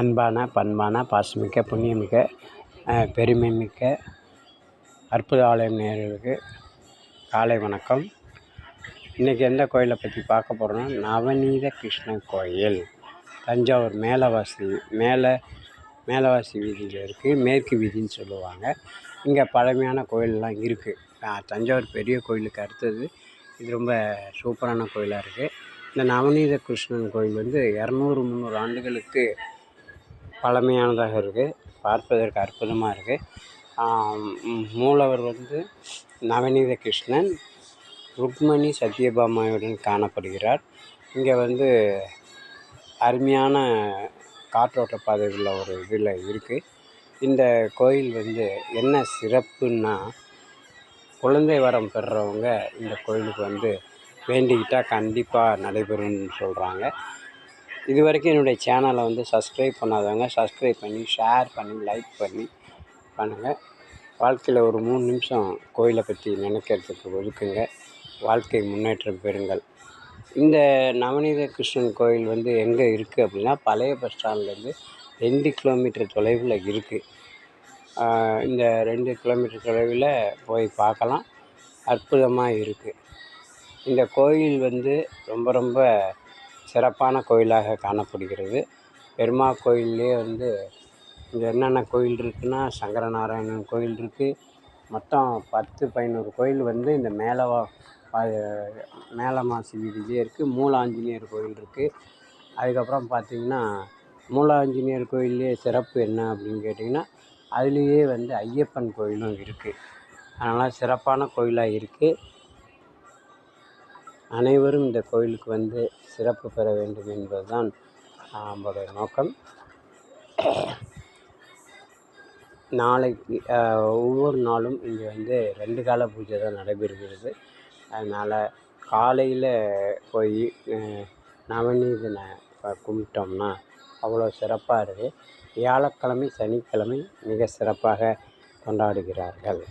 அன்பான பண்பான பாசமிக்க புண்ணியமிக்க பெருமை பெருமைமிக்க அற்புத ஆலயம் நேர்களுக்கு காலை வணக்கம். இன்றைக்கி எந்த கோயிலை பற்றி பார்க்க போகிறோன்னா நவநீத கிருஷ்ண கோயில். தஞ்சாவூர் மேலவாசி மேலே மேலவாசி வீதியில் இருக்குது மேற்கு வீதின்னு சொல்லுவாங்க. இங்கே பழமையான கோயிலெலாம் இருக்குது தஞ்சாவூர் பெரிய கோயிலுக்கு அடுத்தது. இது ரொம்ப சூப்பரான கோயிலாக இருக்குது இந்த நவநீத கிருஷ்ணன் கோயில் வந்து இரநூறு முந்நூறு ஆண்டுகளுக்கு பழமையானதாக இருக்குது பார்ப்பதற்கு அற்புதமாக இருக்குது மூலவர் வந்து நவநீத கிருஷ்ணன் ருக்மணி சத்யபாமாவுடன் காணப்படுகிறார். இங்கே வந்து அருமையான காற்றோட்ட பாதை உள்ள ஒரு இதில் இருக்குது இந்த கோயில் வந்து என்ன சிறப்புன்னா குழந்தை வரம் பெறுறவங்க இந்த கோயிலுக்கு வந்து வேண்டிக்கிட்டால் கண்டிப்பாக நடைபெறும்னு சொல்கிறாங்க இது வரைக்கும் என்னுடைய சேனலை வந்து சப்ஸ்கிரைப் பண்ணாதவங்க சப்ஸ்கிரைப் பண்ணி ஷேர் பண்ணி லைக் பண்ணி பண்ணுங்கள் வாழ்க்கையில் ஒரு மூணு நிமிஷம் கோயிலை பற்றி நினைக்கிறதுக்கு ஒதுக்குங்க. வாழ்க்கை முன்னேற்றம் பெறுங்கள். இந்த நவநீத கிருஷ்ணன் கோயில் வந்து எங்கே இருக்குது அப்படின்னா பழைய பஸ் ஸ்டாண்ட்லேருந்து ரெண்டு கிலோமீட்டர் தொலைவில் இருக்குது இந்த ரெண்டு கிலோமீட்டர் தொலைவில் போய் பார்க்கலாம். அற்புதமாக இருக்குது இந்த கோயில் வந்து ரொம்ப ரொம்ப சிறப்பான கோயிலாக காணப்படுகிறது. பெருமாள் கோயில்லே வந்து இங்கே என்னென்ன கோயில் இருக்குன்னா சங்கரநாராயணன் கோயில் இருக்குது மொத்தம் பத்து பதினோரு கோயில் வந்து இந்த மேலவா மேலமாசி வீதியிலே இருக்குது மூலாஞ்சநேயர் கோயில் இருக்குது அதுக்கப்புறம் பார்த்திங்கன்னா மூல ஆஞ்சநேயர் சிறப்பு என்ன அப்படின்னு கேட்டிங்கன்னா அதுலேயே வந்து ஐயப்பன் கோயிலும் இருக்குது அதனால் சிறப்பான கோயிலாக இருக்குது அனைவரும் இந்த கோயிலுக்கு வந்து சிறப்பு பெற வேண்டும் என்பதுதான் நம்மளுடைய நோக்கம். நாளைக்கு ஒவ்வொரு நாளும் இங்கே வந்து ரெண்டு கால பூஜை தான் நடைபெறுகிறது. அதனால் காலையில் போய் நவநீதனை கும்பிட்டோம்னா அவ்வளோ சிறப்பாக இருக்குது. வியாழக்கிழமை சனிக்கிழமை மிக சிறப்பாக கொண்டாடுகிறார்கள்.